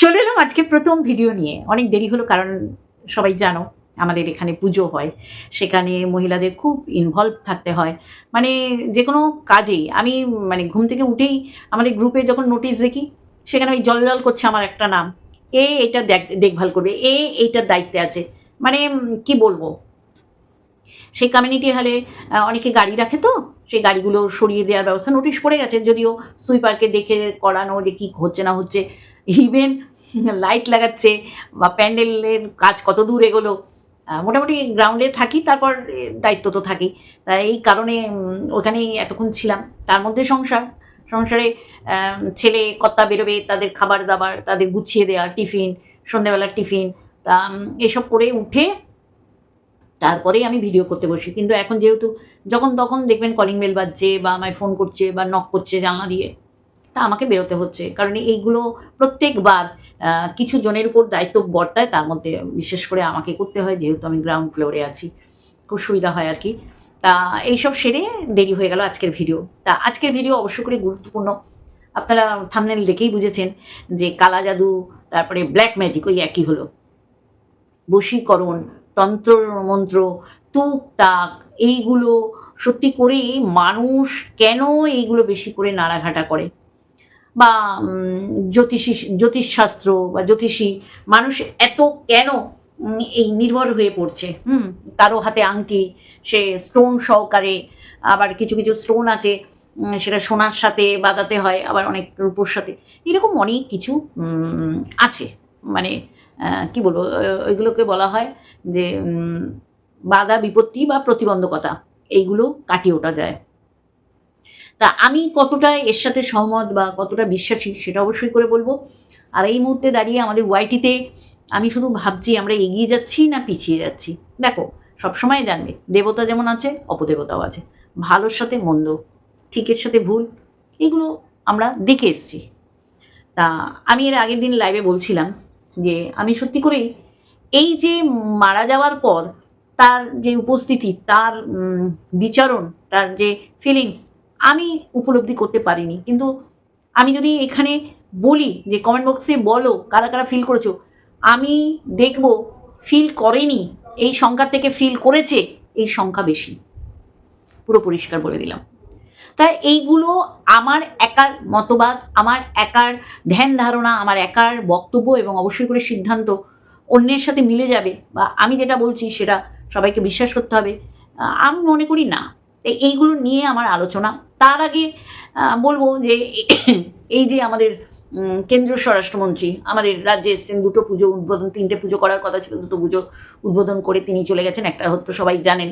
চলে এলাম আজকে প্রথম ভিডিও নিয়ে। অনেক দেরি হলো, কারণ সবাই জানো, আমাদের এখানে পুজো হয়। সেখানে মহিলাদের খুব ইনভলভ থাকতে হয়। মানে যে কোনো কাজেই, আমি মানে ঘুম থেকে উঠেই আমাদের গ্রুপে যখন নোটিশ দেখি, সেখানে ওই জল জল করছে আমার একটা নাম। এ এটা দেখ, দেখভাল করবে, এ এইটার দায়িত্বে আছে। মানে কি বলব? সেই কমিউনিটি হলে অনেকে গাড়ি রাখে তো, সেই গাড়িগুলো সরিয়ে দেওয়ার ব্যবস্থা। নোটিশ পড়ে গেছে, যদিও সুইপারকে দেখে করানো যে কি হচ্ছে না হচ্ছে। ইভেন লাইট লাগাচ্ছে বা প্যান্ডেলের কাজ কত দূর এগোলো মোটামুটি গ্রাউন্ডে থাকি, তারপর দায়িত্ব তো থাকি তা এই কারণে ওখানেই এতক্ষণ ছিলাম। তার মধ্যে সংসার, সংসারে ছেলে, কর্তা বেরোবে, তাদের খাবার দাবার, তাদের গুছিয়ে দেওয়া টিফিন, সন্ধ্যেবেলার টিফিন, তা এসব করে উঠে তারপরেই আমি ভিডিও করতে বসি। কিন্তু এখন যেহেতু যখন তখন দেখবেন কলিং বেল বাজছে বা আমায় ফোন করছে বা নক করছে জানলা দিয়ে তা আমাকে বেরোতে হচ্ছে। কারণ এইগুলো প্রত্যেকবার কিছু জনের উপর দায়িত্ব বর্তায়, তার মধ্যে বিশেষ করে আমাকে করতে হয়, যেহেতু আমি গ্রাউন্ড ফ্লোরে আছি। খুব সুবিধা হয় আর কি। তা এইসব সেরে দেরি হয়ে গেল আজকের ভিডিও। তা আজকের ভিডিও অবশ্য করে গুরুত্বপূর্ণ। আপনারা থামনেল দেখেই বুঝেছেন যে কালা জাদু, তারপরে ব্ল্যাক ম্যাজিক ওই একই হলো। বশীকরণ তন্ত্র মন্ত্র টুকটাক এইগুলো সত্যি করে মানুষ কেন এইগুলো বেশি করে নাড়াঘাটা করে? বা জ্যোতিষী, জ্যোতিষশাস্ত্র বা জ্যোতিষী মানুষ এত কেন এই নির্ভর হয়ে পড়ছে? হুম, কারও হাতে আংটি, সে স্টোন সহকারে আবার কিছু কিছু স্টোন আছে সেটা সোনার সাথে বাঁধাতে হয়, আবার অনেক রূপোর সাথে। এরকম অনেক কিছু আছে। মানে কি বলব ওইগুলোকে বলা হয় যে বাধা, বিপত্তি বা প্রতিবন্ধকতা, এইগুলো কাটিয়ে ওঠা যায়। তা আমি কতটা এর সাথে সহমত বা কতটা বিশ্বাসী সেটা অবশ্যই করে বলব। আর এই মুহূর্তে দাঁড়িয়ে আমাদের ওয়াইটিতে আমি শুধু ভাবছি আমরা এগিয়ে যাচ্ছি না পিছিয়ে যাচ্ছি। দেখো, সবসময় জানবে, দেবতা যেমন আছে, অপদেবতাও আছে। ভালোর সাথে মন্দ, ঠিকের সাথে ভুল, এগুলো আমরা দেখে এসছি। তা আমি এর আগের দিন লাইভে বলছিলাম যে আমি সত্যি করেই এই যে মারা যাওয়ার পর তার যে উপস্থিতি, তার বিচারণ, তার যে ফিলিংস আমি উপলব্ধি করতে পারিনি। কিন্তু আমি যদি এখানে বলি যে কমেন্ট বক্সে বলো কারা কারা ফিল করেছ, আমি দেখব ফিল করেনি, এই সংখ্যা থেকে ফিল করেছে, এই সংখ্যা বেশি। পুরো পরিষ্কার বলে দিলাম। তাই এইগুলো আমার একার মতবাদ, আমার একার ধ্যান ধারণা, আমার একার বক্তব্য এবং অবশ্যই করে সিদ্ধান্ত অন্যের সাথে মিলে যাবে বা আমি যেটা বলছি সেটা সবাইকে বিশ্বাস করতে হবে। আমি মনে করি না। তাই এইগুলো নিয়ে আমার আলোচনা। তার আগে বলব যে এই যে আমাদের কেন্দ্রীয় স্বরাষ্ট্রমন্ত্রী, আমাদের রাজ্যে এসছেন, দুটো পুজো উদ্বোধন, তিনটে পুজো করার কথা ছিল, দুটো পুজো উদ্বোধন করে তিনি চলে গেছেন। একটা হয়তো সবাই জানেন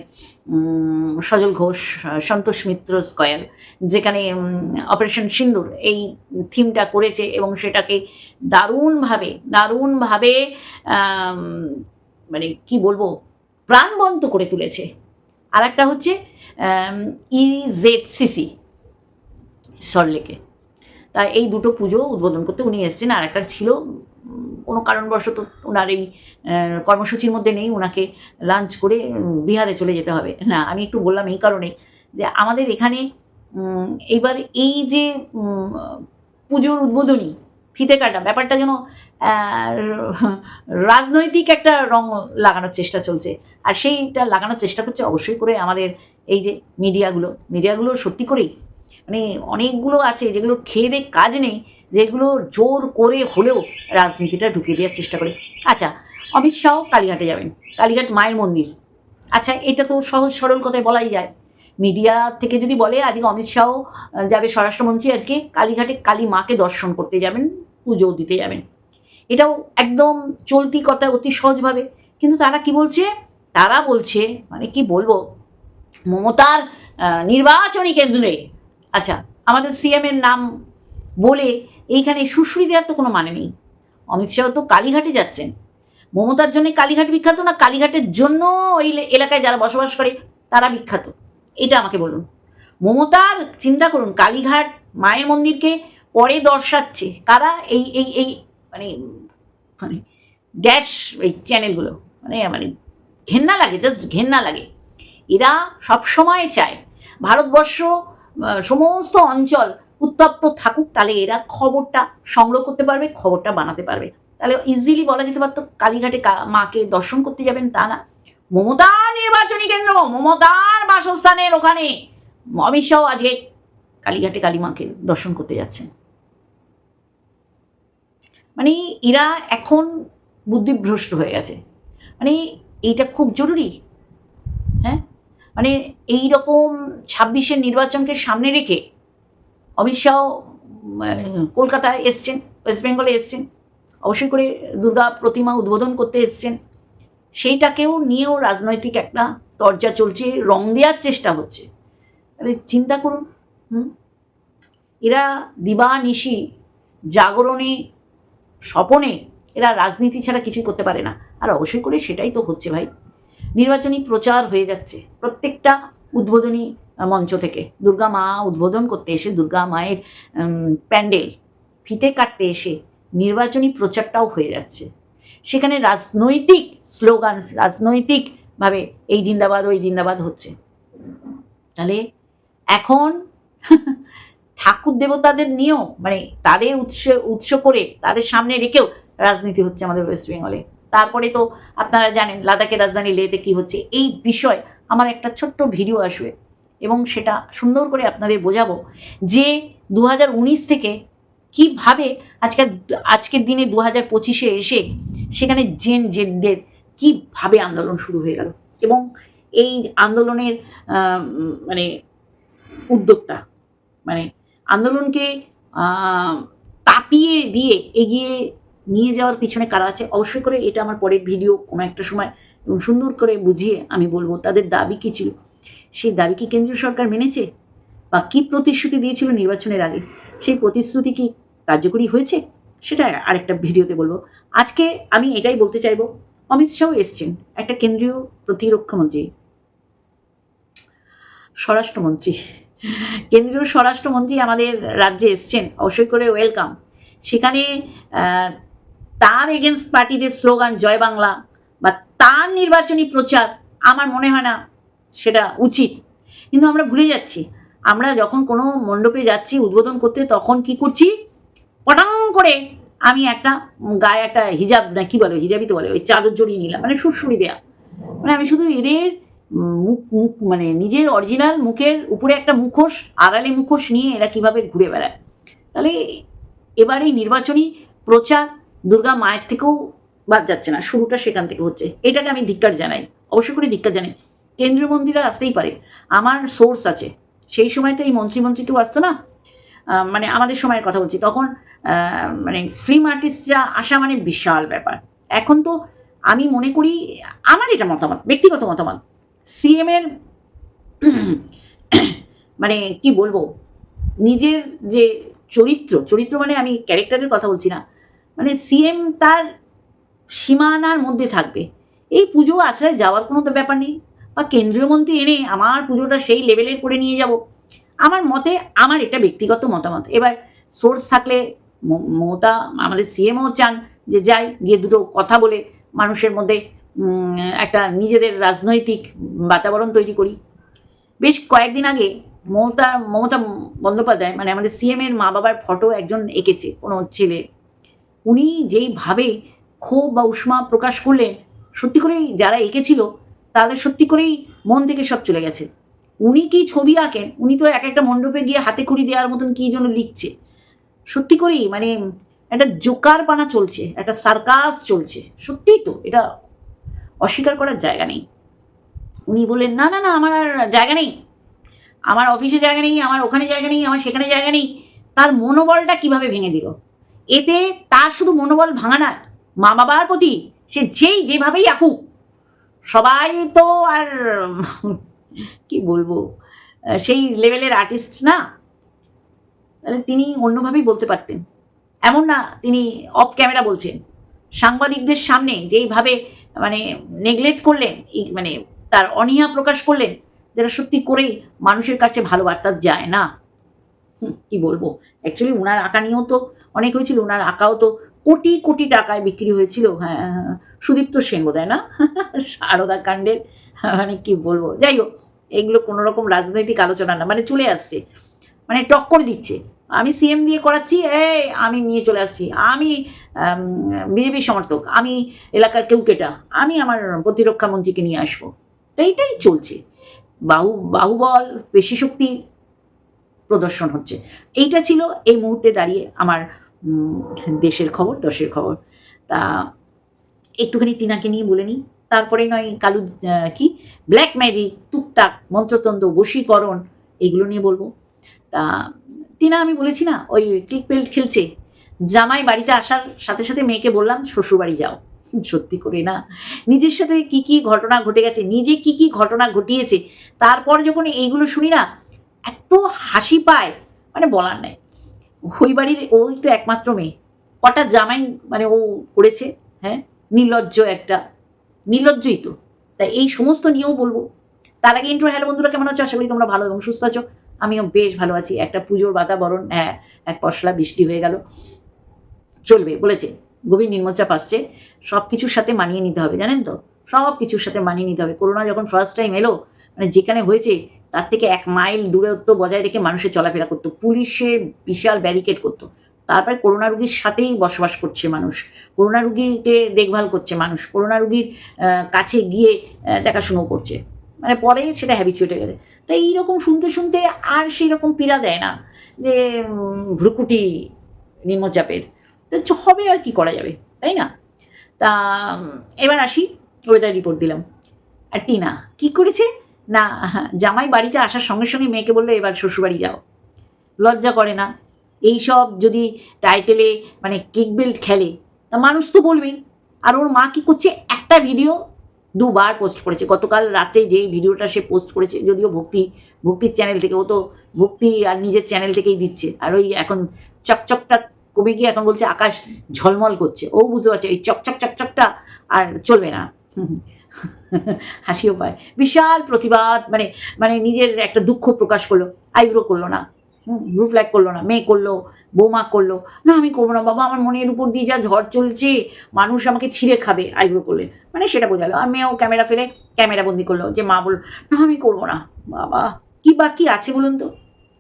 সজল ঘোষ, সন্তোষ মিত্র স্কয়ার, যেখানে অপারেশন সিন্দুর এই থিমটা করেছে এবং সেটাকে দারুণভাবে দারুণভাবে মানে কি বলব, প্রাণবন্ত করে তুলেছে। আর একটা হচ্ছে E ইজেড সিসি সল্টলেকে। তা এই দুটো পুজো উদ্বোধন করতে উনি এসেছেন। আর একটা ছিল কোনো কারণবশত ওনার এই কর্মসূচির মধ্যে নেই ওনাকে লাঞ্চ করে বিহারে চলে যেতে হবে। না, আমি একটু বললাম এই কারণে যে আমাদের এখানে এইবার এই যে পুজোর উদ্বোধনী ফিতে কাটা ব্যাপারটা যেন রাজনৈতিক একটা রং লাগানোর চেষ্টা চলছে। আর সেইটা লাগানোর চেষ্টা করছে অবশ্যই করে আমাদের এই যে মিডিয়াগুলো। মিডিয়াগুলো সত্যি করেই মানে অনেকগুলো আছে যেগুলো খেয়ে দিয়ে কাজ নেই, যেগুলো জোর করে হলেও রাজনীতিটা ঢুকিয়ে দেওয়ার চেষ্টা করে। আচ্ছা অমিত শাহ কালীঘাটে যাবেন। কালীঘাট মায়ের মন্দির। আচ্ছা এটা তো সহজ সরল কথায় বলাই যায়। মিডিয়া থেকে যদি বলে আজকে অমিত শাহ যাবে স্বরাষ্ট্রমন্ত্রী আজকে, কালীঘাটে কালী মাকে দর্শন করতে যাবেন। পুজো দিতে যাবেন। এটাও একদম চলতি কথা অতি সহজভাবে। কিন্তু তারা কি বলছে? তারা বলছে মানে কি বলব? মমতার নির্বাচনী কেন্দ্রে। আচ্ছা আমাদের সিএম এর নাম বলে এইখানে সুশ্রী দেওয়ার তো কোনো মানে নেই। অমিত শাহ তো কালীঘাটে যাচ্ছেন। মমতার জন্য কালীঘাট বিখ্যাত না কালীঘাটের জন্য ওই এলাকায় যারা বসবাস করে তারা বিখ্যাত? এটা আমাকে বলুন। মমতার চিন্তা করুন, কালীঘাট মায়ের মন্দিরকে পরে দর্শাচ্ছে। কারা এই এই এই মানে মানে ড্যাশ এই চ্যানেলগুলো মানে মানে ঘেন্না লাগে জাস্ট ঘেন্না লাগে। এরা সব সময় চায় ভারতবর্ষ সমস্ত অঞ্চল উত্তপ্ত থাকুক, তাহলে এরা খবরটা সংগ্রহ করতে পারবে, খবরটা বানাতে পারবে। তাহলে ইজিলি বলা যেতে পারতো, কালীঘাটে মাকে দর্শন করতে যাবেন, তা না। মমতার নির্বাচনী কেন্দ্র, মমতার বাসস্থানের ওখানে। অমিত শাহ আজকে কালীঘাটে কালী মাকে দর্শন করতে যাচ্ছেন। মানে এরা এখন বুদ্ধিভ্রষ্ট হয়ে গেছে। মানে এইটা খুব জরুরি। হ্যাঁ? মানে এই রকম ছাব্বিশের নির্বাচনকে সামনে রেখে অমিত শাহ কলকাতায় এসছেন, ওয়েস্ট বেঙ্গলে এসছেন অবশ্যই করে দুর্গা প্রতিমা উদ্বোধন করতে এসছেন, সেইটাকেও নিয়েও রাজনৈতিক একটা তরজা চলছে, রং দেওয়ার চেষ্টা হচ্ছে। তাহলে চিন্তা করুন, হুম? এরা দিবা নিশি জাগরণে স্বপনে এরা রাজনীতি ছাড়া কিছুই করতে পারে না। আর অবশ্যই করে সেটাই তো হচ্ছে ভাই। নির্বাচনী প্রচার হয়ে যাচ্ছে প্রত্যেকটা উদ্বোধনী মঞ্চ থেকে। দুর্গা মা উদ্বোধন করতে এসে, দুর্গা মায়ের প্যান্ডেল ফিতে কাটতে এসে নির্বাচনী প্রচারটাও হয়ে যাচ্ছে। সেখানে রাজনৈতিক স্লোগান রাজনৈতিকভাবে এই জিন্দাবাদ, ওই জিন্দাবাদ হচ্ছে। তাহলে এখন ঠাকুর দেবতাদের নিয়েও মানে তাদের উৎস উৎস করে তাদের সামনে রেখেও রাজনীতি হচ্ছে আমাদের ওয়েস্ট বেঙ্গলে তারপরে তো আপনারা জানেন লাদাখের রাজধানী লেতে কি হচ্ছে, এই বিষয় আমার একটা ছোট্ট ভিডিও আসবে এবং সেটা সুন্দর করে আপনাদের বোঝাবো যে দু হাজার উনিশ থেকে কীভাবে আজকের আজকের দিনে দু হাজার পঁচিশে এসে সেখানে জেন জেডদের কীভাবে আন্দোলন শুরু হয়ে গেল এবং এই আন্দোলনের মানে উদ্যোক্তা মানে আন্দোলনকে তাতিয়ে দিয়ে এগিয়ে নিয়ে যাওয়ার পিছনে কারা আছে, অবশ্যই করে এটা আমার পরের ভিডিও কোনো একটা সময় এবং সুন্দর করে বুঝিয়ে আমি বলব, তাদের দাবি কী ছিল? সেই দাবি কি কেন্দ্রীয় সরকার মেনেছে? বা কী প্রতিশ্রুতি দিয়েছিল নির্বাচনের আগে? সেই প্রতিশ্রুতি কি কার্যকরী হয়েছে? সেটা আরেকটা ভিডিওতে বলব। আজকে আমি এটাই বলতে চাইব, অমিত শাহ এসছেন, একটা কেন্দ্রীয় প্রতিরক্ষামন্ত্রী স্বরাষ্ট্রমন্ত্রী। কেন্দ্রীয় স্বরাষ্ট্রমন্ত্রী আমাদের রাজ্যে এসছেন, অবশ্যই করে ওয়েলকাম। সেখানে তার এগেনস্ট পার্টিদের স্লোগান, জয় বাংলা, বা তার নির্বাচনী প্রচার আমার মনে হয় না সেটা উচিত। কিন্তু আমরা ভুলে যাচ্ছি। আমরা যখন কোনো মণ্ডপে যাচ্ছি, উদ্বোধন করতে, তখন কি করছি? পটাং করে আমি একটা গায়ে একটা হিজাব, না কি বলে, হিজাবই তো বলে, ওই চাদর জড়িয়ে নিলাম মানে সুরসুরি দেয়া। মানে আমি শুধু এদের মুখ মুখ মানে নিজের অরিজিনাল মুখের উপরে একটা মুখোশ, আড়ালে মুখোশ নিয়ে এরা কীভাবে ঘুরে বেড়ায়। তাহলে এবার এই নির্বাচনী প্রচার দুর্গা মায়ের থেকেও বাদ যাচ্ছে না, শুরুটা সেখান থেকে হচ্ছে। এটাকে আমি ধিক্কার জানাই, অবশ্যই করে ধিক্কার জানাই। কেন্দ্রীয় মন্ত্রীরা আসতেই পারে, আমার সোর্স আছে। সেই সময় তো এই মন্ত্রী কেউ আসতো না? মানে আমাদের সময়ের কথা বলছি, তখন মানে ফিল্ম আর্টিস্টরা আসা মানে বিশাল ব্যাপার। এখন তো আমি মনে করি, আমার এটা মতামত, ব্যক্তিগত মতামত। সিএমের মানে কি বলব? নিজের যে চরিত্র চরিত্র মানে আমি ক্যারেক্টারের কথা বলছি না। মানে সিএম তার সীমানার মধ্যে থাকবে। এই পুজো আছড়ায় যাওয়ার কোনো তো ব্যাপার নেই। বা কেন্দ্রীয় মন্ত্রী এনে আমার পুজোটা সেই লেভেলের করে নিয়ে যাব। আমার মতে আমার এটা ব্যক্তিগত মতামত। এবার সোর্স থাকলে মমতা, আমাদের সিএমও চান যে যাই, গিয়ে দুটো কথা বলে মানুষের মধ্যে একটা নিজেদের রাজনৈতিক বাতাবরণ তৈরি করি। বেশ কয়েকদিন আগে মমতা মমতা বন্দ্যোপাধ্যায় মানে আমাদের সিএম এর মা বাবার ফটো একজন এঁকেছে, কোনো ছেলে। উনি যেইভাবে ক্ষোভ বা উষ্মা প্রকাশ করলেন, সত্যি করেই যারা এঁকেছিল, তাদের সত্যি করেই মন থেকে সব চলে গেছে। উনি কি ছবি আঁকেন, উনি তো এক একটা মণ্ডপে গিয়ে হাতে খড়ি দেওয়ার মতন কি যেন লিখছে। সত্যি করেই মানে একটা জোকার পানা চলছে, একটা সার্কাস চলছে। সত্যিই তো, এটা অস্বীকার করার জায়গা নেই। উনি বললেন, না না না, আমার আর জায়গা নেই। আমার অফিসে জায়গা নেই, আমার ওখানে জায়গা নেই, আমার সেখানে জায়গা নেই। তার মনোবলটা কীভাবে ভেঙে দিল? এতে তার শুধু মনোবল ভাঙা না, মা বাবার প্রতি সে যেই যেভাবেই আঁকুক, সবাই তো আর, কি বলব, সেই লেভেলের আর্টিস্ট না। তাহলে তিনি অন্যভাবেই বলতে পারতেন। এমন না, তিনি অফ ক্যামেরা বলছেন। সাংবাদিকদের সামনে যেইভাবে মানে নেগলেক্ট করলেন মানে তার অনীহা প্রকাশ করলেন যেটা সত্যি করেই মানুষের কাছে ভালো বার্তা যায় না। কি বলব? অ্যাকচুয়ালি ওনার আঁকা নিয়েও তো অনেক হয়েছিল ওনার আঁকাও তো কোটি কোটি টাকায় বিক্রি হয়েছিল। হ্যাঁ হ্যাঁ, হ্যাঁ। সুদীপ্ত সেন বোধ না? সারদা কাণ্ডের মানে কি বলব? যাই হোক এগুলো কোনোরকম রাজনৈতিক আলোচনা না মানে চলে আসছে। মানে টক্কর দিচ্ছে। আমি সিএম দিয়ে করাচ্ছি, এই আমি নিয়ে চলে আসছি। আমি বিজেপি সমর্থক, আমি এলাকার কেউ কেটা, আমি আমার প্রতিরক্ষা মন্ত্রীকে নিয়ে আসব। এইটাই চলছে। বাহু, বাহুবল, পেশি শক্তির প্রদর্শন হচ্ছে। এইটা ছিল এই মুহূর্তে দাঁড়িয়ে আমার দেশের খবর, দশের খবর। তা একটুখানি টিনাকে নিয়ে বলে নিই। তারপরে নয়, কালু কি? ব্ল্যাক ম্যাজিক টুকটাক, মন্ত্রতন্ত্র, বশীকরণ, এগুলো নিয়ে বলব। তা, টিনা, আমি বলেছি না, ওই ক্লিক বেল্ট খেলছে। জামাই বাড়িতে আসার সাথে সাথে মেয়েকে বললাম, শ্বশুরবাড়ি যাও। সত্যি করে না। নিজের সাথে কি কি ঘটনা ঘটে গেছে, নিজে কি কি ঘটনা ঘটিয়েছে, তারপর যখন এইগুলো শুনি না, এত হাসি পায় মানে বলার নাই। ওই বাড়ির, ওই তো একমাত্র মেয়ে। কটা জামাই মানে ও করেছে হ্যাঁ? নির্লজ্জ একটা। নির্লজ্জই তো। তাই এই সমস্ত নিয়েও বলব। তার আগে ইন্ট্রো হ্যালো বন্ধুরা, কেমন আছো? আশা করি তোমরা ভালো এবং সুস্থ আছো। আমিও বেশ ভালো আছি। একটা পুজোর বাতাবরণ হ্যাঁ এক পশলা বৃষ্টি হয়ে গেল। চলবে, বলেছে। গভীর নিম্নচাপ আসছে। সব কিছুর সাথে মানিয়ে নিতে হবে, জানেন তো? সব কিছুর সাথে মানিয়ে নিতে হবে। করোনা যখন ফার্স্ট টাইম এলো মানে যেখানে হয়েছে, তার থেকে এক মাইল দূরত্ব বজায় রেখে মানুষের চলাফেরা করতো। পুলিশের বিশাল ব্যারিকেড করতো। তারপরে করোনা রুগীর সাথেই বসবাস করছে মানুষ। করোনা রুগীকে দেখভাল করছে মানুষ। করোনা রুগীর কাছে গিয়ে দেখাশুনো করছে। মানে পরে সেটা হ্যাবিচুয়েট হয়ে গেছে। তো এইরকম শুনতে শুনতে আর সেই রকম পীড়া দেয় না যে ভ্রুকুটি নিম্নচাপের তো হবে আর কি করা যাবে, তাই না? তা এবার আসি ওয়েদার রিপোর্ট দিলাম। আর টিনা, কি করেছে? না জামাই বাড়িতে আসার সঙ্গে সঙ্গে মেয়েকে বলল, এবার শ্বশুরবাড়ি যাও। লজ্জা করে না। এইসব যদি টাইটেলে মানে ক্লিক বেল্ট খেলে, তা মানুষ তো বলবেই। আর ওর মা কি করছে? একটা ভিডিও দুবার পোস্ট করেছে। গতকাল রাতে যেই ভিডিওটা সে পোস্ট করেছে, যদিও ভক্তি, ভক্তির চ্যানেল থেকে, ও তো ভক্তি আর নিজের চ্যানেল থেকেই দিচ্ছে। আর ওই এখন চকচকটা কমে গিয়ে এখন বলছে, আকাশ ঝলমল করছে। ও বুঝতে পারছে, এই চকচক চকচকটা আর চলবে না। হাসিও পায়। বিশাল প্রতিবাদ মানে মানে নিজের একটা দুঃখ প্রকাশ করল, আইব্রো করল না। ব্রু ফ্ল্যাগ করল না, মেয়ে করল, বৌমা করল। না, আমি করব না, বাবা, আমার মনের উপর দিয়ে যা ঝড় চলছে, মানুষ আমাকে ছিঁড়ে খাবে, আইব্রো করলে। মানে সেটা বোঝালো। আর মেয়েও ক্যামেরা ফেলে ক্যামেরা বন্দি করল যে, মা বলল, না, আমি করব না। বাবা, কি বাকি আছে বলুন তো?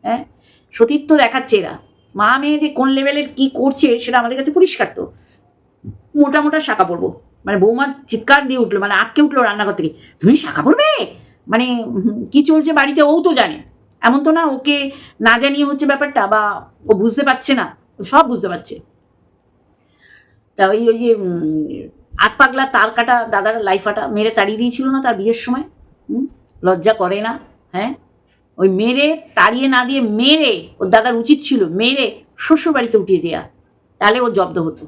হ্যাঁ? সতীত্ব দেখাচ্ছে এরা। মা, মেয়ে যে কোন লেভেলের কি করছে, সেটা আমাদের কাছে পরিষ্কার তো। মোটা মোটা শাখা পরবো। মানে বৌমা চিৎকার দিয়ে উঠল মানে আটকে উঠল রান্নাঘর থেকে। তুমি শাখা পড়বে মানে কি চলছে বাড়িতে ও তো জানে। এমন তো না ওকে না জানিয়ে হচ্ছে ব্যাপারটা বা ও বুঝতে পারছে না, ও সব বুঝতে পারছে। তা ওই ওই যে আট পাগলা তার কাটা দাদার লাইফাটা মেরে তাড়িয়ে দিয়েছিল না তার বিয়ের সময়? লজ্জা করে না হ্যাঁ? ওই মেরে তাড়িয়ে না দিয়ে মেরে, ওর দাদার উচিত ছিল মেরে শ্বশুর বাড়িতে উঠিয়ে দেয়া, তাহলে ও জব্দ হতো।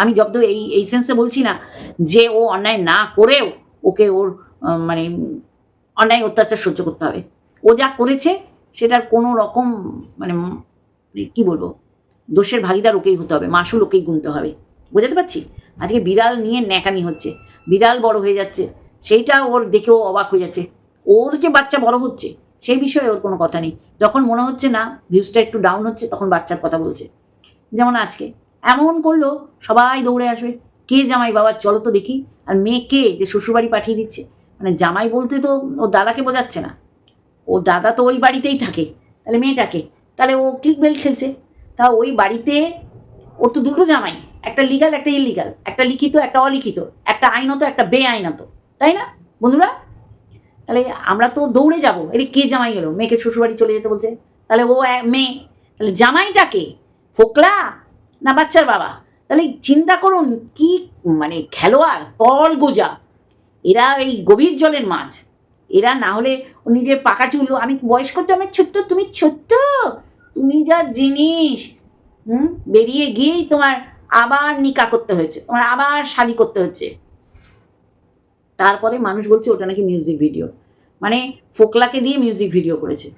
আমি জব্দ এই এই সেন্সে বলছি না যে ও অন্যায় না করেও ওকে ওর মানে অন্যায় অত্যাচার সহ্য করতে হবে। ও যা করেছে, সেটার কোনো রকম মানে কি বলব, দোষের ভাগিদার ওকেই হতে হবে, মাসুল ওকেই গুনতে হবে। বোঝাতে পারছি? আজকে বিড়াল নিয়ে ন্যাকামি হচ্ছে, বিড়াল বড় হয়ে যাচ্ছে, সেইটা ওর দেখেও অবাক হয়ে যাচ্ছে। ওর যে বাচ্চা বড় হচ্ছে, সেই বিষয়ে ওর কোনো কথা নেই। যখন মনে হচ্ছে না ভিউজটা একটু ডাউন হচ্ছে, তখন বাচ্চার কথা বলছে। যেমন আজকে, এমন করল, সবাই দৌড়ে আসবে। কে জামাই বাবা, চলো তো দেখি। আর মেয়ে কে যে শ্বশুরবাড়ি পাঠিয়ে দিচ্ছে মানে জামাই বলতে তো ও দাদাকে বোঝাচ্ছে না। ও দাদা তো ওই বাড়িতেই থাকে, তাহলে মেয়েটাকে, তাহলে ও ক্লিক বেল্ট খেলছে। তা ওই বাড়িতে ওর তো দুটো জামাই, একটা লিগাল একটা ইলিগাল একটা লিখিত, একটা অলিখিত, একটা আইনত, একটা বেআইনত, তাই না? বন্ধুরা, তাহলে আমরা তো দৌড়ে যাব। এর কে জামাই এলো মেয়েকে শ্বশুরবাড়ি চলে যেতে বলছে। তাহলে ও মেয়ে, তাহলে জামাইটাকে, ফোকলা না বাচ্চার বাবা? তাহলে চিন্তা করুন, কি মানে খেলোয়াড় তল গোজা এরা এই গভীর জলের মাছ। এরা না হলে নিজের পাকা চুল, আমি বয়স্ক তো, আমি ছোট্ট, তুমি ছোট্ট, তুমি যা জিনিস, হুম? বেরিয়ে গিয়েই তোমার আবার নিকা করতে হয়েছে, তোমার আবার শাদি করতে হচ্ছে। তারপরে মানুষ বলছে ওটা নাকি মিউজিক ভিডিও মানে ফোকলাকে দিয়ে মিউজিক ভিডিও করেছে।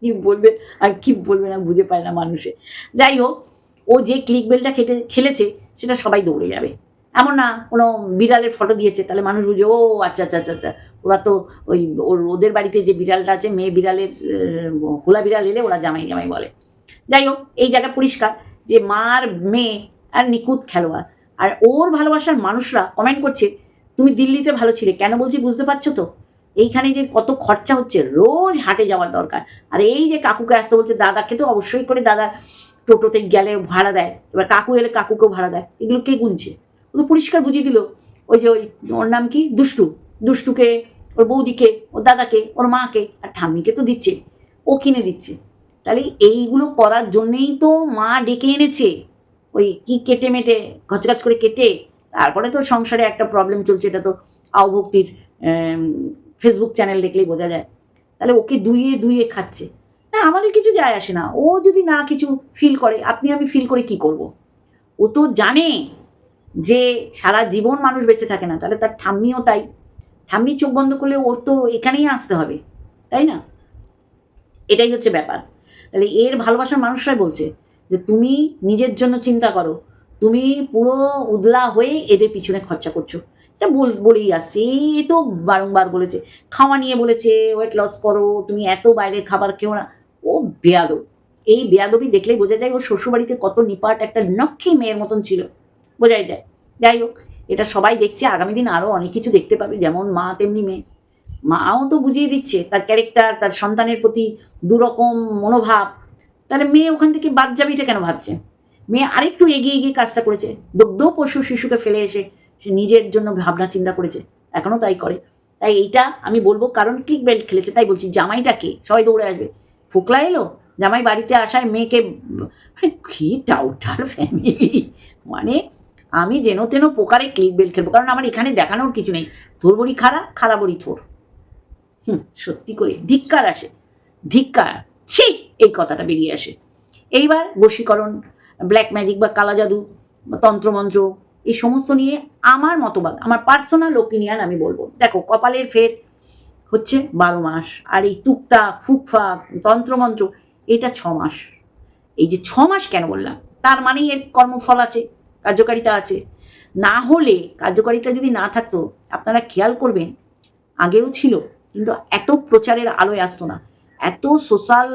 কি বলবে, আর কি বলবে না, বুঝে পায় না মানুষে। যাই হোক, ও যে ক্লিক বেলটা খেটে, খেলেছে, সেটা সবাই দৌড়ে যাবে। এমন না, কোনো বিড়ালের ফটো দিয়েছে, তাহলে মানুষ বুঝে, ও আচ্ছা আচ্ছা আচ্ছা আচ্ছা। ওরা তো ওই, ওর, ওদের বাড়িতে যে বিড়ালটা আছে, মেয়ে বিড়ালের হোলা বিড়াল এলে ওরা জামাই জামাই বলে। যাই হোক, এই জায়গা পরিষ্কার যে মার মেয়ে আর নিখুঁত খেলোয়াড়। আর ওর ভালোবাসার মানুষরা কমেন্ট করছে, তুমি দিল্লিতে ভালো ছিলে, কেন বলছি বুঝতে পারছ তো? এইখানে যে কত খরচা হচ্ছে, রোজ হাটে যাওয়ার দরকার। আর এই যে কাকুকে আসতে বলছে, দাদাকে তো অবশ্যই করে দাদা টোটোতে গেলে ভাড়া দেয়। এবার কাকু এলে কাকুকেও ভাড়া দেয়। এগুলো কে গুনছে? ও পরিষ্কার বুঝিয়ে দিল। ওই যে ওই ওর নাম কি? দুষ্টু। দুষ্টুকে, ওর বৌদিকে, ওর দাদাকে, ওর মাকে আর ঠাম্মিকে তো দিচ্ছে। ও কিনে দিচ্ছে। তাহলে এইগুলো করার জন্যেই তো মা ডেকে এনেছে। ওই কি কেটে মেটে গচগাছ করে কেটে, তারপরে তো সংসারে একটা প্রবলেম চলছে, এটা তো আওভক্তির ফেসবুক চ্যানেল দেখলেই বোঝা যায়। তাহলে ওকে দুইয়ে দুইয়ে খাচ্ছে। না, আমাদের কিছু যায় আসে না। ও যদি না কিছু ফিল করে, আপনি আমি ফিল করে কি করব। ও তো জানে। যে সারা জীবন মানুষ বেঁচে থাকে না, তাহলে তার ঠাম্মিও তাই। ঠাম্মি চোখ বন্ধ করলে ওর তো এখানেই আসতে হবে, তাই না? এটাই হচ্ছে ব্যাপার। তাহলে এর ভালোবাসার মানুষরাই বলছে যে তুমি নিজের জন্য চিন্তা করো, তুমি পুরো উদলা হয়ে এদের পিছনে খরচা করছ। এটা বল, বলেই আসছে এই তো বারংবার বলেছে, খাওয়া নিয়ে বলেছে ওয়েট লস করো, তুমি এত বাইরের খাবার খেও না। ও বেয়াদব। এই বেয়াদবি দেখলেই বোঝা যায় ওর শ্বশুরবাড়িতে কত নিপাট একটা নক্ষী মেয়ের মতন ছিল। বোঝাই যায়। যাই হোক, এটা সবাই দেখছে, আগামী দিন আরও অনেক কিছু দেখতে পাবে, যেমন মা তেমনি মেয়ে। মাও তো বুঝিয়ে দিচ্ছে, তার ক্যারেক্টার তার সন্তানের প্রতি দুরকম মনোভাব। তাহলে মেয়ে ওখান থেকে বাদ যাবে এটা কেন ভাবছে? মেয়ে আরেকটু এগিয়ে এগিয়ে কাজটা করেছে। দগ্ধ পশু শিশুকে ফেলে এসে সে নিজের জন্য ভাবনা চিন্তা করেছে এখনও তাই করে। তাই এইটা আমি বলব, কারণ ক্লিক বেল্ট খেলেছে, তাই বলছি জামাইটাকে সবাই দৌড়ে আসবে। ফোকলা এলো? জামাই বাড়িতে আসায় মেয়েকে মানে কি টাউটার ফ্যামিলি মানে আমি যেন তেন পোকারে ক্লিক বেল খেলব, কারণ আমার এখানে দেখানোর কিছু নেই। তোর বড়ি খারা খারা বড়ি থোর হুম, সত্যি করে, ধিক্কার আসে, ধিক্কার, ছি, এই কথাটা বেরিয়ে আসে। এইবার বশীকরণ ব্ল্যাক ম্যাজিক বা কালা জাদু তন্ত্রমন্ত্র, এই সমস্ত নিয়ে আমার মতবাদ, আমার পার্সোনাল ওপিনিয়ন আমি বলব। দেখো, কপালের ফের হচ্ছে বারো মাস, আর এই তুকতা, ফুকফা, তন্ত্রমন্ত্র, এটা ছ মাস। এই যে ছ মাস কেন বললাম? তার মানেই এর কর্মফল আছে। কার্যকারিতা আছে। না হলে কার্যকারিতা যদি না থাকতো, আপনারা খেয়াল করবেন, আগেও ছিল, কিন্তু এত প্রচারের আলোয় আসতো না। এত সোশ্যাল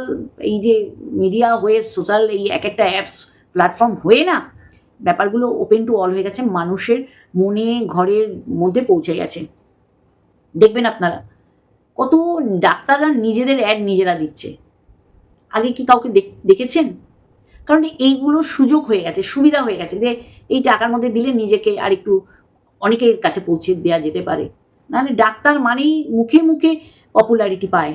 এই যে মিডিয়া হয়ে সোশ্যাল এই এক একটা অ্যাপস প্ল্যাটফর্ম হয়ে না, ব্যাপারগুলো ওপেন টু অল হয়ে গেছে, মানুষের মনে, ঘরের মধ্যে পৌঁছে গেছে। দেখবেন আপনারা, কত ডাক্তাররা নিজেদের অ্যাড নিজেরা দিচ্ছে। আগে কি কাউকে দেখেছেন? কারণ এইগুলো সুযোগ হয়ে গেছে, সুবিধা হয়ে গেছে যে এই টাকার মধ্যে দিলে নিজেকে আর একটু অনেকের কাছে পৌঁছে দেওয়া যেতে পারে। নাহলে ডাক্তার মানেই মুখে মুখে পপুলারিটি পায়,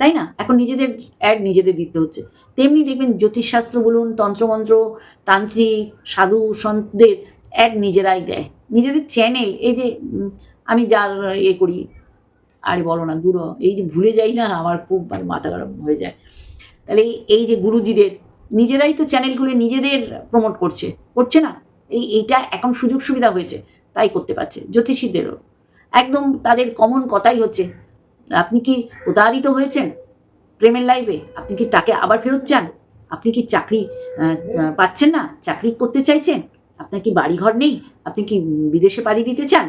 তাই না? এখন নিজেদের অ্যাড নিজেদের দিতে হচ্ছে। তেমনি দেখবেন জ্যোতিষশাস্ত্র বলুন, তন্ত্রমন্ত্র, তান্ত্রিক, সাধু সন্তদের অ্যাড নিজেরাই দেয়। নিজেদের চ্যানেল এই যে আমি যার এ করি, আরে বলো না, দূর এই যে ভুলে যাই না, আমার খুব মানে মাথা গরম হয়ে যায়। তাহলে এই যে গুরুজিদের নিজেরাই তো চ্যানেলগুলো নিজেদের প্রমোট করছে। করছে না? এই, এইটা এখন সুযোগ সুবিধা হয়েছে, তাই করতে পারছে, জ্যোতিষীদেরও। একদম তাদের কমন কথাই হচ্ছে, আপনি কি প্রতারিত হয়েছেন প্রেমের লাইফে আপনি কি তাকে আবার ফেরত চান? আপনি কি চাকরি পাচ্ছেন না? চাকরি করতে চাইছেন? আপনার কি বাড়িঘর নেই? আপনি কি বিদেশে পাড়ি দিতে চান?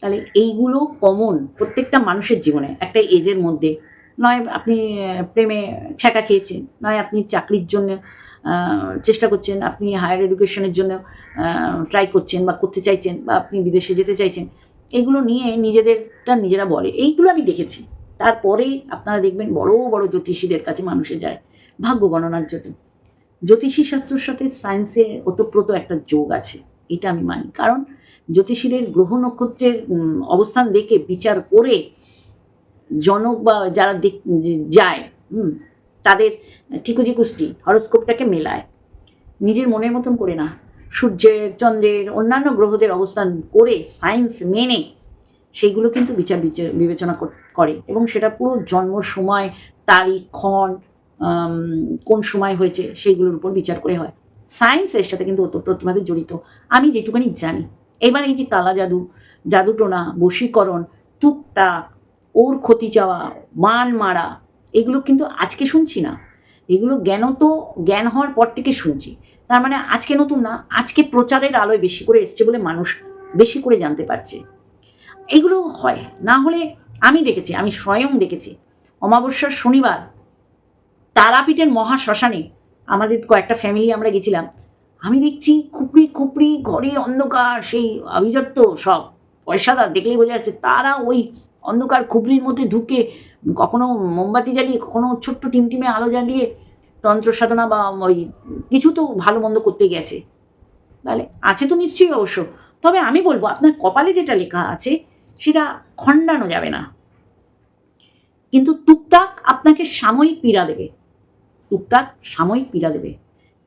তাহলে এইগুলো কমন প্রত্যেকটা মানুষের জীবনে, একটা এজের মধ্যে নয় আপনি প্রেমে ছ্যাঁকা খেয়েছেন, নয় আপনি চাকরির জন্য চেষ্টা করছেন, আপনি হায়ার এডুকেশনের জন্য ট্রাই করছেন বা করতে চাইছেন বা আপনি বিদেশে যেতে চাইছেন, এগুলো নিয়ে নিজেদেরটা নিজেরা বলে। এইগুলো আমি দেখেছি। তারপরে আপনারা দেখবেন বড় বড় জ্যোতিষীদের কাছে মানুষে যায়, ভাগ্য গণনার জন্য। জ্যোতিষী শাস্ত্রের সাথে সায়েন্সের ওতপ্রোত একটা যোগ আছে, এটা আমি মানি। কারণ জ্যোতিষীদের গ্রহ নক্ষত্রের অবস্থান দেখে, বিচার করে জনক বা যারা যায়, হুম, তাদের ঠিকুজি কুষ্টি হরস্কোপটাকে মেলায়। নিজের মনের মতন করে না। সূর্যের, চন্দ্রের অন্যান্য গ্রহদের অবস্থান করে, সায়েন্স মেনে সেইগুলো কিন্তু বিচার বিবেচনা করে এবং সেটা পুরো জন্ম সময়, তারিখ, ক্ষণ কোন সময় হয়েছে সেইগুলোর উপর বিচার করে হয়। সায়েন্স এর সাথে কিন্তু ওতপ্রোতভাবে জড়িত। আমি যেটুকানি জানি, এবার এই যে কালা জাদু, জাদুটোনা, বশীকরণ টুকটা ওর ক্ষতি চাওয়া, মান মারা, এগুলো কিন্তু আজকে শুনছি না। এগুলো জ্ঞান তো, জ্ঞান হওয়ার পর থেকে শুনছি। তার মানে আজকে নতুন না, আজকে প্রচারের আলোয় বেশি করে এসছে বলে মানুষ বেশি করে জানতে পারছে। এগুলো হয়, না হলে আমি দেখেছি, আমি স্বয়ং দেখেছি। অমাবস্যার শনিবার, তারাপীঠের মহা শ্মশানে আমাদের কয়েকটা ফ্যামিলি আমরা গেছিলাম। আমি দেখছি খুপড়ি খুপড়ি, ঘরে অন্ধকার, সেই অভিজাত্য সব। পয়সাদার দেখলেই বোঝা যাচ্ছে তারা ওই অন্ধকার খুবরির মধ্যে ঢুকে কখনো মোমবাতি জ্বালিয়ে, কখনো ছোট্ট টিমটিমে আলো জ্বালিয়ে তন্ত্র সাধনা বা ওই কিছু তো ভালো মন্দ করতে গেছে। তাহলে আছে তো নিশ্চয়ই অবশ্য। তবে আমি বলব, আপনার কপালে যেটা লেখা আছে, সেটা খণ্ডানো যাবে না। কিন্তু টুকটাক আপনাকে সাময়িক পীড়া দেবে। টুকটাক সাময়িক পীড়া দেবে।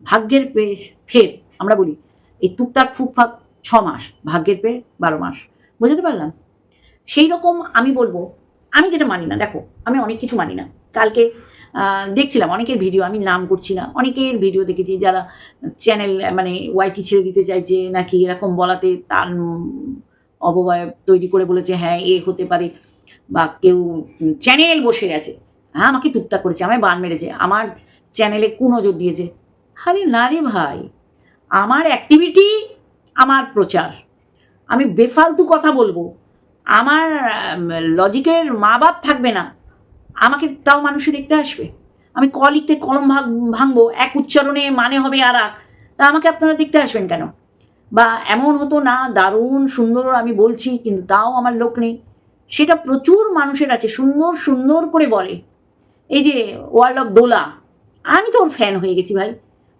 ভাগ্যের ফের আমরা বলি, এই টুকটাক ফুকফাক ছ মাস, ভাগ্যের পে বারো মাস। বুঝতে পারলাম? সেই রকম আমি বলব, আমি যেটা মানি না, দেখো, আমি অনেক কিছু মানি না। কালকে দেখছিলাম, অনেকের ভিডিও, আমি নাম করছি না, অনেকের ভিডিও দেখেছি যারা চ্যানেল মানে ওয়াইটি ছেড়ে দিতে চাইছে, নাকি এরকম বলাতে তার অবয়ব তৈরি করে বলেছে হ্যাঁ এ হতে পারে, বা কেউ চ্যানেল বসে গেছে। হ্যাঁ আমাকে টুকটাক করেছে, আমায় বান মেরেছে, আমার চ্যানেলে কুনজর দিয়েছে। আরে না রে ভাই, আমার অ্যাক্টিভিটি আমার প্রচার। আমি বেফালতু কথা বলব আমার লজিকের মা বাপ থাকবে না। আমাকে তাও মানুষে দেখতে আসবে। আমি ক লিখতে কলম ভাগ, ভাঙবো, এক উচ্চারণে মানে হবে আর। তা আমাকে আপনারা দেখতে আসবেন কেন? বা এমন হতো না, দারুণ সুন্দর আমি বলছি, কিন্তু তাও আমার লোক নেই। সেটা প্রচুর মানুষের আছে, সুন্দর সুন্দর করে বলে। এই যে ওয়ার্ল্ড অফ দোলা, আমি তো ওর ফ্যান হয়ে গেছি ভাই।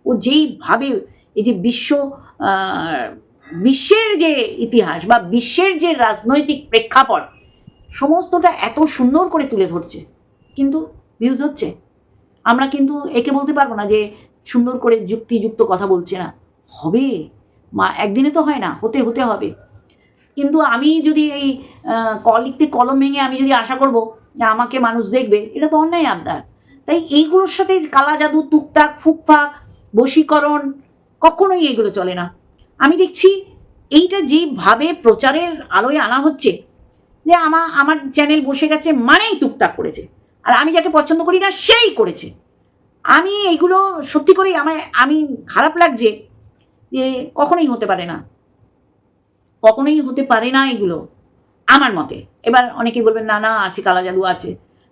ও যেইভাবে, এই যে বিশ্ব বিশ্বের যে ইতিহাস বা বিশ্বের যে রাজনৈতিক প্রেক্ষাপট, সমস্তটা এত সুন্দর করে তুলে ধরছে। কিন্তু ভিউজ হচ্ছে। আমরা কিন্তু একে বলতে পারব না যে সুন্দর করে যুক্তিযুক্ত কথা বলছে না। হবে। মা, একদিনে তো হয় না, হতে হতে হবে। কিন্তু আমি যদি এই ক লিখতে কলম ভেঙে আমি যদি আশা করব যে আমাকে মানুষ দেখবে, এটা তো অন্যায় আবদার। তাই এইগুলোর সাথে কালা জাদু, টুকটাক ফুকফাক বশীকরণ, কখনোই এগুলো চলে না। আমি দেখছি এইটা যেভাবে প্রচারের আলোয় আনা হচ্ছে, যে আমা, আমার চ্যানেল বসে গেছে মানেই টুকটাক করেছে। আর আমি যাকে পছন্দ করি না, সেই করেছে। আমি এইগুলো সত্যি করেই আমার আমি খারাপ লাগছে যে কখনোই হতে পারে না। কখনোই হতে পারে না এগুলো আমার মতে। এবার অনেকে বলবেন, না না, আছে কালা জাদু আছে।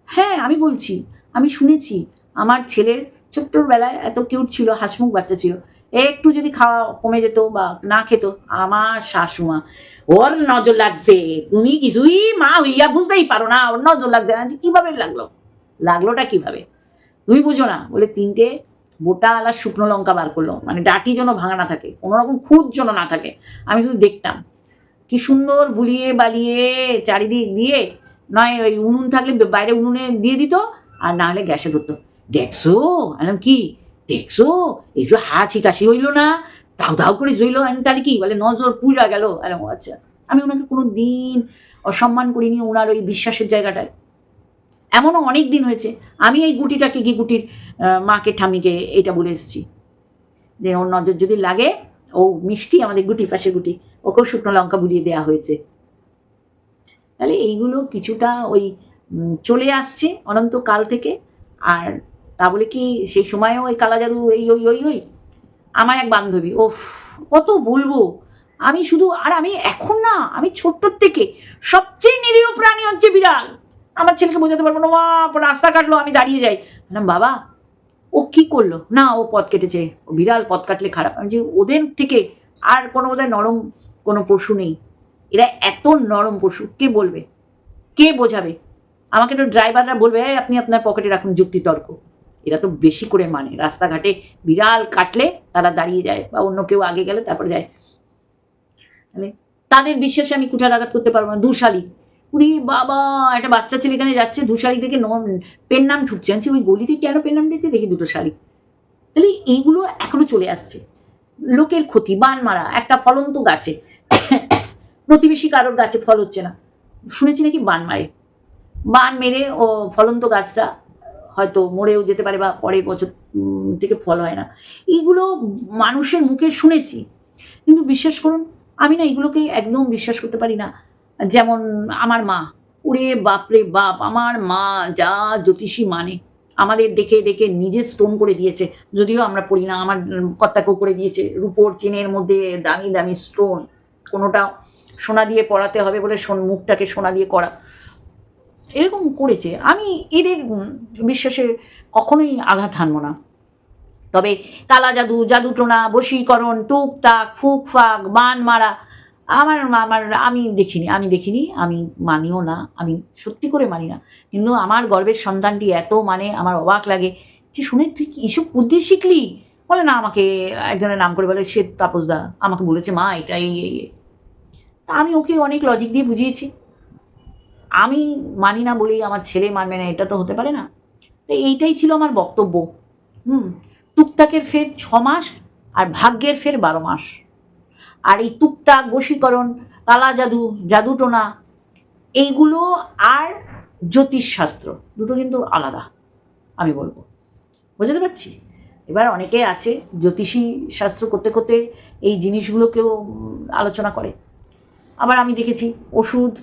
হ্যাঁ আমি বলছি, আমি শুনেছি, আমার ছেলের ছোট্টবেলায় এত কিউট ছিল, হাসমুখ বাচ্চা ছিল। একটু যদি খাওয়া কমে যেত বা না খেত, আমার শাশুমা, ওর নজর লাগছে। তুমি কিছুই মা হইয়া বুঝতেই পারো না, ওর নজর লাগছে না যে কীভাবে লাগল। লাগলোটা কীভাবে? তুমি বুঝো না, বলে তিনটে গোটা আলা শুকনো লঙ্কা বার করল। মানে ডাটি যেন ভাঙা না থাকে কোনো রকম খুদ যেন না থাকে। আমি শুধু দেখতাম। কি সুন্দর বুলিয়ে বালিয়ে চারিদিক দিয়ে, নয় ওই উনুন থাকলে বাইরে উনুনে দিয়ে দিত আর না হলে গ্যাসে ধরতো। দেখছ? আলাম কি? দেখছ? একটু হাঁচি কাশি হইল না? দাও দাও করে জইলো আমি তাহলে কি বলে, নজর পুরা গেল। ও আচ্ছা। আমি ওনাকে কোনো দিন অসম্মান করিনি ওনার ওই বিশ্বাসের জায়গাটায়। এমনও অনেক দিন হয়েছে। আমি এই গুটিটাকে কি গুটির মাকে ঠামিকে এটা বলে এসেছি। যে, ওর নজর যদি লাগে, ও মিষ্টি আমাদের গুটি পাশে গুটি। ওকেও শুকনো লঙ্কা বুলিয়ে দেওয়া হয়েছে। তাহলে এইগুলো কিছুটা ওই চলে আসছে অনন্তকাল থেকে। আর তা বলে কি সেই সময়ও ওই কালা জাদু এই ওই ওই ওই? আমার এক বান্ধবী ওফ কত বলব? আমি শুধু আর আমি এখন না আমি ছোট্টর থেকে সবচেয়ে নিরীহ প্রাণী হচ্ছে বিড়াল। আমার ছেলেকে বোঝাতে পারব না মা রাস্তা কাটলো আমি দাঁড়িয়ে যাই। বললাম বাবা ও কি করল? না ও পথ কেটেছে। ও বিড়াল পথ কাটলে খারাপ। আমি যে ওদের থেকে আর কোনো বোধহয় নরম কোনো পশু নেই। এরা এত নরম পশু কে বলবে? কে বোঝাবে? আমাকে তো ড্রাইভাররা বলবে "এই, আপনি আপনার পকেটে রাখুন যুক্তিতর্ক। এরা তো বেশি করে মানে। রাস্তাঘাটে বিড়াল কাটলে তারা দাঁড়িয়ে যায় বা অন্য কেউ আগে গেলে তারপরে যায়। তাহলে তাদের বিশ্বাসে আমি কুঠার আঘাত করতে পারব না। দুশালি। উনি বাবা একটা বাচ্চা ছেলে এখানে যাচ্ছে দুশালি থেকে ন- পেন নাম ঢুকছে। আমি বলছি, ওই গলিতে কেন পেন নাম দিচ্ছে? দেখি দুটো শালিক তাহলে এইগুলো এখনও চলে আসছে। লোকের ক্ষতি বান মারা একটা ফলন্ত গাছে। প্রতিবেশী কারোর গাছে ফল হচ্ছে না। শুনেছি নাকি বান মারে। বান মেরে ও ফলন্ত গাছটা হয়তো মরেও যেতে পারে বা পরের বছর থেকে ফল হয় না। এইগুলো মানুষের মুখে শুনেছি। কিন্তু বিশ্বাস করুন, আমি না এগুলোকে একদম বিশ্বাস করতে পারি না। যেমন আমার মা, ওরে বাপরে বাপ, আমার মা যা জ্যোতিষী মানে আমাদের দেখে দেখে নিজে স্টোন করে দিয়েছে। যদিও আমরা পড়ি না, আমার কর্তাকেও করে দিয়েছে। রুপোর চেনের মধ্যে দামি দামি স্টোন কোনোটা সোনা দিয়ে পড়াতে হবে বলে মুখটাকে সোনা দিয়ে করা। এরকম করেছে, আমি এদের বিশ্বাসে কখনোই আঘাত হানবো না। তবে কালা জাদু জাদু জাদুটোনা বশীকরণ টুকটাক ফুক ফাক, বান মারা, আমার আমার আমি দেখিনি আমি দেখিনি, আমি মানিও না, আমি সত্যি করে মানি না। কিন্তু আমার গর্বের সন্তানটি এত মানে আমার অবাক লাগে যে, শুনে তুই কি এসব বুদ্ধি শিখলি? বলে, না, আমাকে একজনের নাম করে বলে সে তাপসদা আমাকে বলেছে, মা, এটা এই এই। তা আমি ওকে অনেক লজিক দিয়ে বুঝিয়েছি। আমি মানি না বলেই আমার ছেলে মানবে না, এটা তো হতে পারে না। তো এইটাই ছিল আমার বক্তব্য। হুম টুকটাকের ফের ছ মাস আর ভাগ্যের ফের বারো মাস। আর এই টুকটাক বশীকরণ, কালা জাদু, জাদুটোনা, এইগুলো আর জ্যোতিষশাস্ত্র, দুটো কিন্তু আলাদা, আমি বলব। বুঝতে পারছি? এবার অনেকে আছে জ্যোতিষী শাস্ত্র করতে করতে এই জিনিসগুলোকেও আলোচনা করে। আবার আমি দেখেছি ওষুধ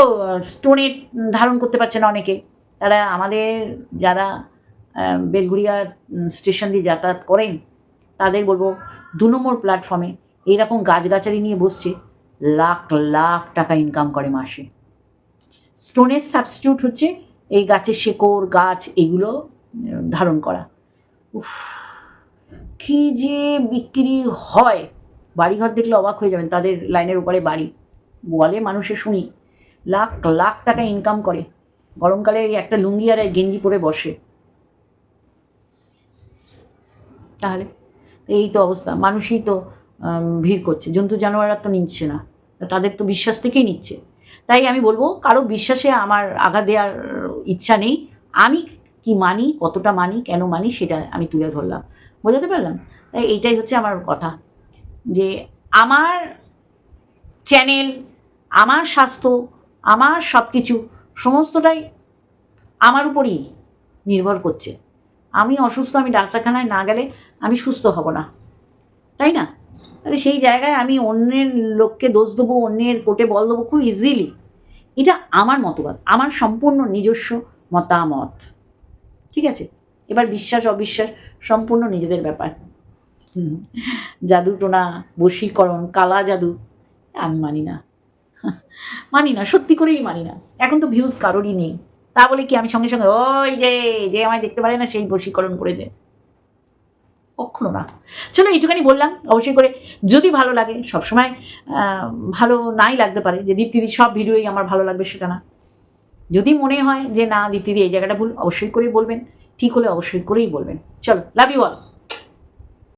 ও স্টোনের ধারণ করতে পারছে না অনেকে। তারা আমাদের যারা বেলগুড়িয়া স্টেশন দিয়ে যাতায়াত করেন, তাদের বলব দু নম্বর প্ল্যাটফর্মে এইরকম গাছগাছালি নিয়ে বসছে, লাখ লাখ টাকা ইনকাম করে মাসে। স্টোনের সাবস্টিটিউট হচ্ছে এই গাছের শেকড়, গাছ, এগুলো ধারণ করা। উফ, কি যে বিক্রি হয়। বাড়িঘর দেখলে অবাক হয়ে যাবেন, তাদের লাইনের উপরে বাড়ি। বলে মানুষে শুনি। লাখ লাখ টাকা ইনকাম করে। গরমকালে একটা লুঙ্গি আর গেঞ্জি পরে বসে। তাহলে, এই তো অবস্থা। মানুষই তো ভিড় করছে। জন্তু জানোয়াররা তো নিচ্ছে না। তাদের তো বিশ্বাস থেকেই নিচ্ছে। তাই আমি বলব, কারও বিশ্বাসে আমার আঘাত দেওয়ার ইচ্ছা নেই। আমি কি মানি, কতটা মানি, কেন মানি, সেটা আমি তুলে ধরলাম। বোঝাতে পারলাম? তাই এইটাই হচ্ছে আমার কথা। যে আমার চ্যানেল আমার স্বাস্থ্য আমার সব কিছু সমস্তটাই আমার উপরই নির্ভর করছে। আমি অসুস্থ, আমি ডাক্তারখানায় না গেলে আমি সুস্থ হব না। তাই না? তাহলে সেই জায়গায় আমি অন্যের লোককে দোষ দেবো, অন্যের কোটে বল দেবো খুব ইজিলি এটা আমার মতবাদ, আমার সম্পূর্ণ নিজস্ব মতামত। ঠিক আছে? এবার বিশ্বাস, অবিশ্বাস সম্পূর্ণ নিজেদের ব্যাপার। জাদু টোনা বশীকরণ, কালা জাদু, আমি মানি না। মানি না, সত্যি করেই মানি না। এখন তো ভিউজ কারোরই নেই। তা বলে কি আমি সঙ্গে সঙ্গে, ওই যে যে আমায় দেখতে পারে না, সেই বশীকরণ করেছে কখনো না। চলো এইটুখানি বললাম, অবশ্যই করে। যদি ভালো লাগে, সবসময় ভালো নাই লাগতে পারে, যে দীপ্তিদির সব ভিডিওই আমার ভালো লাগবে সেটা না। যদি মনে হয় যে না, দীপ্তিদি, এই জায়গাটা ভুল, অবশ্যই করেই বলবেন। ঠিক হলে অবশ্যই করেই বলবেন। চলো লাভ ইউ অল